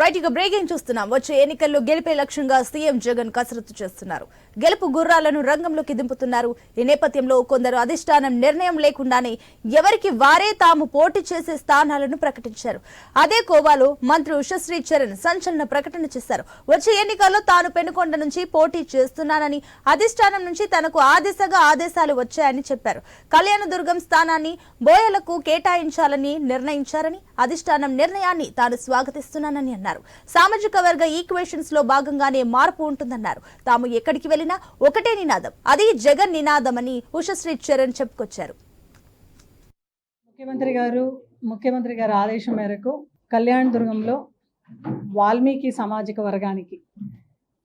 Right ఇక breaking చూస్తున్నాం. వచ్చే ఎన్నికల్లో గెలిపే లక్ష్యంగా సీఎం జగన్ కసరత్తు చేస్తున్నారు. గెలుపు గుర్రాలను రంగంలోకి దింపుతున్నారు. ఈ నేపథ్యంలో కొందరు అధిష్టానం నిర్ణయం లేకుండానే ఎవరికి వారే తాము పోటీ చేసే స్థానాలను ప్రకటించారు. అదే కోవాలో మంత్రి ఉషశ్రీ చరణ్ సంచలన ప్రకటన చేశారు. వచ్చే ఎన్నికల్లో తాను పెనుకొండ నుంచి పోటీ చేస్తున్నానని అధిష్టానం నుంచి తనకు ఆ దిశగా ఆదేశాలు వచ్చాయని చెప్పారు. కళ్యాణదుర్గం స్థానాన్ని బోయలకు కేటాయించాలని నిర్ణయించారని అధిష్టానం నిర్ణయాన్ని తాను స్వాగతిస్తున్నానని అన్నారు. సామాజిక వర్గ ఈక్వేషన్స్లో భాగంగానే మార్పు ఉంటుందన్నారు. తాము ఎక్కడికి వెళ్ళినా ఒకటే నినాదం. అది జగన్ నినాదమని ఉషశ్రీ చరణ్ చెప్పుకొచ్చారు. ముఖ్యమంత్రి గారు ముఖ్యమంత్రి గారి ఆదేశం మేరకు కళ్యాణ దుర్గంలో వాల్మీకి సామాజిక వర్గానికి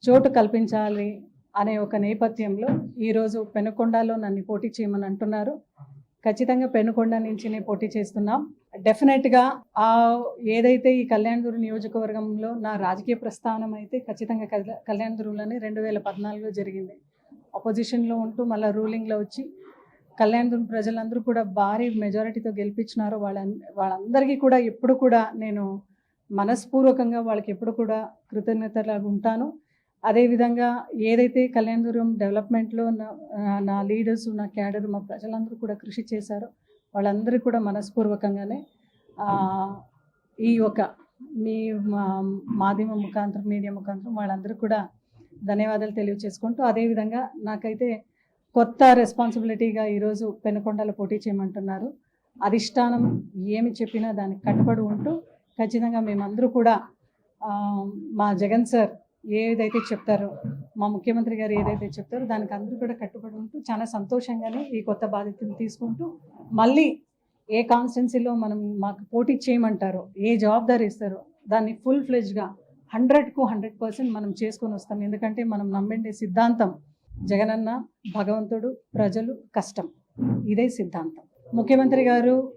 చోటు కల్పించాలి అనే ఒక నేపథ్యంలో ఈరోజు పెనుకొండలో నన్ను పోటీ చేయమని అంటున్నారు. ఖచ్చితంగా పెనుకొండ నుంచి నేను పోటీ చేస్తున్నాం. డెఫినెట్గా ఆ ఏదైతే ఈ కళ్యాణదురు నియోజకవర్గంలో నా రాజకీయ ప్రస్థానం అయితే ఖచ్చితంగా కళ్యాణదురులోనే రెండు వేల పద్నాలుగులో జరిగింది. అపోజిషన్లో ఉంటూ మళ్ళీ రూలింగ్లో వచ్చి కళ్యాణదురు ప్రజలందరూ కూడా భారీ మెజారిటీతో గెలిపించినారు. వాళ్ళ వాళ్ళందరికీ కూడా ఎప్పుడు కూడా నేను మనస్పూర్వకంగా వాళ్ళకి ఎప్పుడు కూడా కృతజ్ఞతలాగా ఉంటాను అదేవిధంగా ఏదైతే కళ్యాణదుర్గం డెవలప్మెంట్లో నా నా లీడర్స్ నా క్యాడర్ మా ప్రజలందరూ కూడా కృషి చేశారో వాళ్ళందరూ కూడా మనస్పూర్వకంగానే ఈ ఒక మీ మా- మాధ్యమ ముఖాంతరం మీడియా ముఖాంతరం వాళ్ళందరూ కూడా ధన్యవాదాలు తెలియచేసుకుంటూ అదేవిధంగా నాకైతే కొత్త రెస్పాన్సిబిలిటీగా ఈరోజు పెనుకొండలో పోటీ చేయమంటున్నారు. అధిష్టానం ఏమి చెప్పినా దానికి కట్టుబడి ఉంటూ ఖచ్చితంగా మేమందరూ కూడా మా జగన్ సార్ ఏదైతే చెప్తారో మా ముఖ్యమంత్రి గారు ఏదైతే చెప్తారో దానికి అందరూ కూడా కట్టుబడి ఉంటూ చాలా సంతోషంగానే ఈ కొత్త బాధ్యతలు తీసుకుంటూ మళ్ళీ ఏ కాన్స్టెన్సీలో మనం మాకు పోటీ చేయమంటారో ఏ జవాబాదారీ ఇస్తారో దాన్ని ఫుల్ ఫ్లెజ్గా హండ్రెడ్కు హండ్రెడ్ పర్సెంట్ మనం చేసుకొని వస్తాం. ఎందుకంటే మనం నమ్మిండే సిద్ధాంతం జగనన్న భగవంతుడు ప్రజలు కష్టం. ఇదే సిద్ధాంతం. ముఖ్యమంత్రి గారు